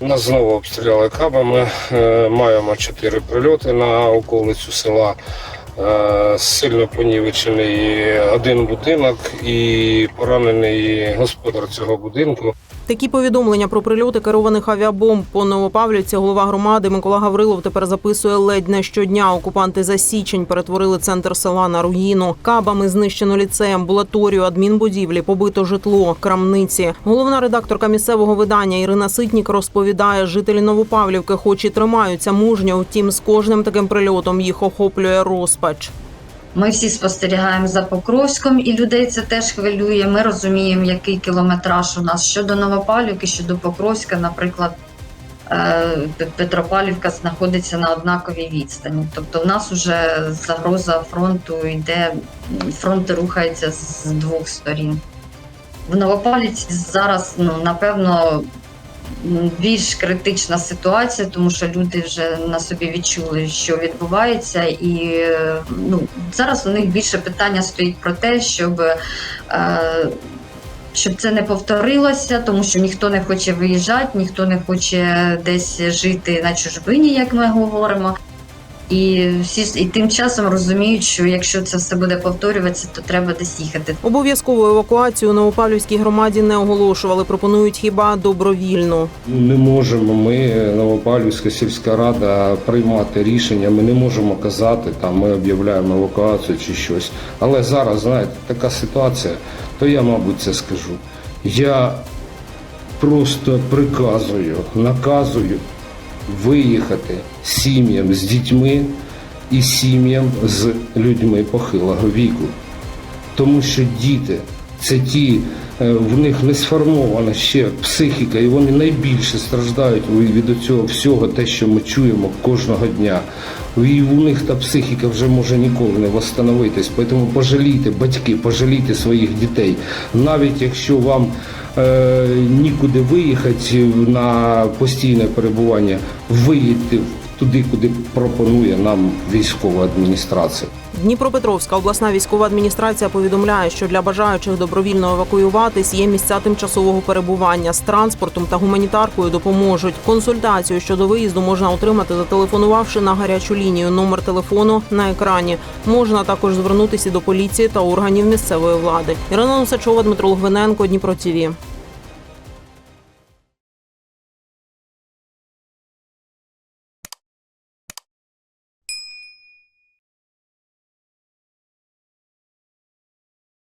Нас знову обстріляли кабами. Е, Маємо чотири прильоти на околицю села. Е, Сильно понівечений один будинок і поранений господар цього будинку. Такі повідомлення про прильоти керованих авіабомб по Новопавлівці голова громади Микола Гаврилов тепер записує ледь не щодня. Окупанти за січень перетворили центр села на руїну. Кабами знищено ліцей, амбулаторію, адмінбудівлі, побито житло, крамниці. Головна редакторка місцевого видання Ірина Ситнік розповідає, жителі Новопавлівки, хоч і тримаються мужньо, втім з кожним таким прильотом їх охоплює розпач. Ми всі спостерігаємо за Покровськом, і людей це теж хвилює. Ми розуміємо, який кілометраж у нас щодо Новопавлівки, щодо Покровська, наприклад. е, П- Петропавлівка знаходиться на однаковій відстані. Тобто, в нас вже загроза фронту йде, фронт рухається з двох сторін. В Новопавлівці зараз, ну напевно, більш критична ситуація, тому що люди вже на собі відчули, що відбувається, і ну зараз у них більше питання стоїть про те, щоб. Е, щоб це не повторилося, тому що ніхто не хоче виїжджати, ніхто не хоче десь жити на чужбині, як ми говоримо. І всі і тим часом розуміють, що якщо це все буде повторюватися, то треба десь їхати. Обов'язкову евакуацію у Новопавлівській громаді не оголошували. Пропонують хіба добровільну. Не можемо ми, Новопавлівська сільська рада, приймати рішення. Ми не можемо казати, там ми об'являємо евакуацію чи щось. Але зараз, знаєте, така ситуація, то я, мабуть, це скажу. Я просто приказую, наказую виїхати сім'ям з дітьми і сім'ям з людьми похилого віку. Тому що діти це ті, е, в них не сформована ще психіка, і вони найбільше страждають від цього всього, те, що ми чуємо кожного дня. І у них та психіка вже може ніколи не восстановитись. Тому пожалійте батьки, пожалійте своїх дітей. Навіть якщо вам е, нікуди виїхати на постійне перебування, виїдьте туди, куди пропонує нам військова адміністрація. Дніпропетровська обласна військова адміністрація повідомляє, що для бажаючих добровільно евакуюватись є місця тимчасового перебування з транспортом та гуманітаркою допоможуть. Консультацію щодо виїзду можна отримати, зателефонувавши на гарячу лінію. Номер телефону на екрані. Можна також звернутися до поліції та органів місцевої влади. Ірина Носачова, Дмитро Логвиненко, Дніпро ТІВІ.